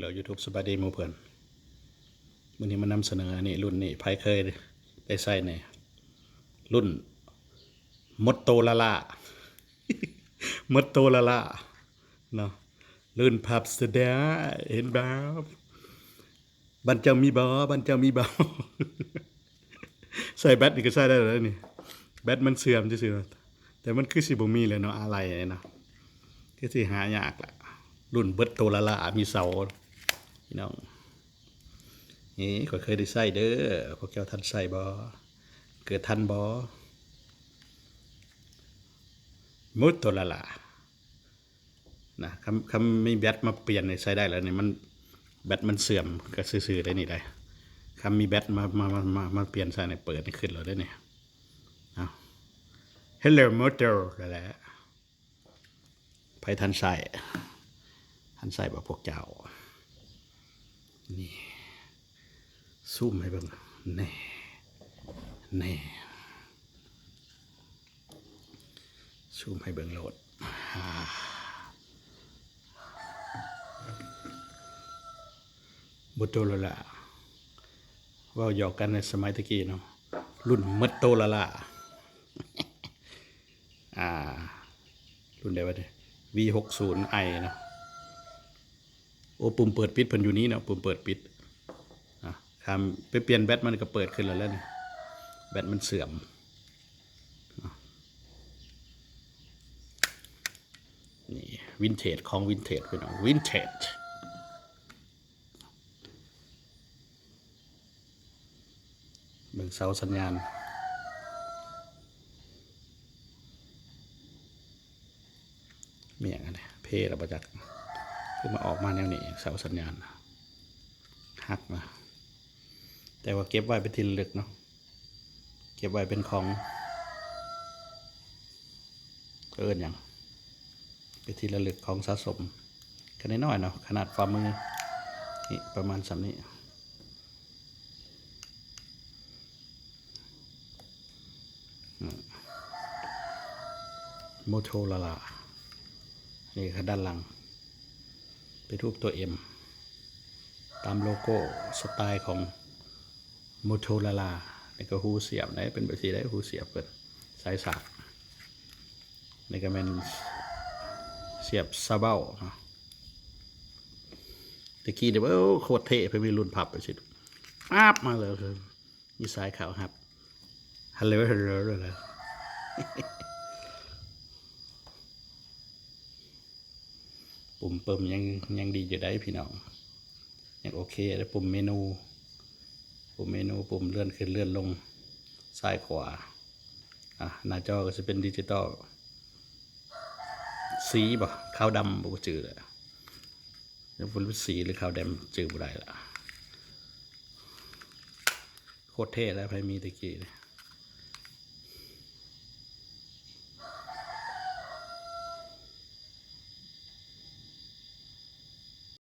เรา YouTube สบายดีมูเพื่อนวันนี้มานำเสนออันนี่รุ่นนี้ไพเคยได้ใส่ในรุ่นมดโตละละมดโตละละเนาะรุ่นพับเสดาเห็นบ้าบันเจ้ามีบอบันเจ้ามีบอใส่แบตนี่ก็ใส่ได้แล้วนี่แบตมันเสื่อมซื่อๆแต่มันคือสิบมีเลยเนาะอะไรเนาะคือสิหายากละรุ่นเบิดโตละละมีเสา พี่น้องนี่ก็เคยได้ใส่เด้อพวกเจ้าทันใส่บ่เกิดทันบ่มุดโตละละนะคำคำมีแบตมาเปลี่ยนในใช้ได้แล้วเนี่ยมันแบตมันเสื่อมก็ซื่อๆได้นี่ได้คำมีแบตมามามามามาเปลี่ยนใส่ในเปิดขึ้นแล้วได้เนี่ย Hello Motor นั่นแหละไปทันใส่ทันใส่แบบพวกเจ้า นี่ซูมให้เบิ่งแน่แน่ซูมให้เบิ่งโหลดอ่าบุตโตละละว่าหยอกกันในสมัยตะกี้เนาะรุ่นมัดโตละละอ่า รุ่นใดวะเนี่ย V60i เนาะ โอ้ปุ่มเปิดปิดเพิ่นอยู่นี้เนาะปุ่มเปิดปิดอะคำไปเปลี่ยนแบตมันก็เปิดขึ้นแล้วแล้วนี่แบตมันเสื่อมนี่วินเทจของวินเทจเป็นวินเทจเบิ่งเสาสัญญาณเมีอย่างไรเพศระประจักษ์ คือมาออกมาแนวนี้เสาสัญญาณหักมาแต่ว่าเก็บไว้เป็นที่ระลึกเนาะเก็บไว้เป็นของเอินอย่างเป็นที่ระลึกของสะสมกันน้อยเนาะขนาดฝ่ามือนี่ประมาณสำนี้โมโทลาลานี่คือด้านหลัง เป็นรูปตัว M ตามโลโก้สไตล์ของ Motorola นี่ก็หูเสียบไหนเป็นแบบสีได้หูเสียบเปิดสายสากนี่ก็เป็นเสียบซาเบ้าเนะตะกี้เดี๋ยวโคตรเท่ไปมีรุ่นพับไปสิปั๊บมาเลยคือมีสายขาวครับฮัลโหลฮัลโหลเลย ปุ่มเปิมยังยังดีอยู่ได้พี่น้องยังโอเคแล้วปุ่มเมนู ปุ่มเมนูปุ่มเลื่อนขึ้นเลื่อนลงซ้ายขวาอะหน้าจอก็จะเป็นดิจิตอลสีบ่ขาวดำบ่จืดเลยแล้วเป็นสีหรือขาวดำจืดบ่ได้ละโคตรเท่แล้วไพมีตะกี้เลย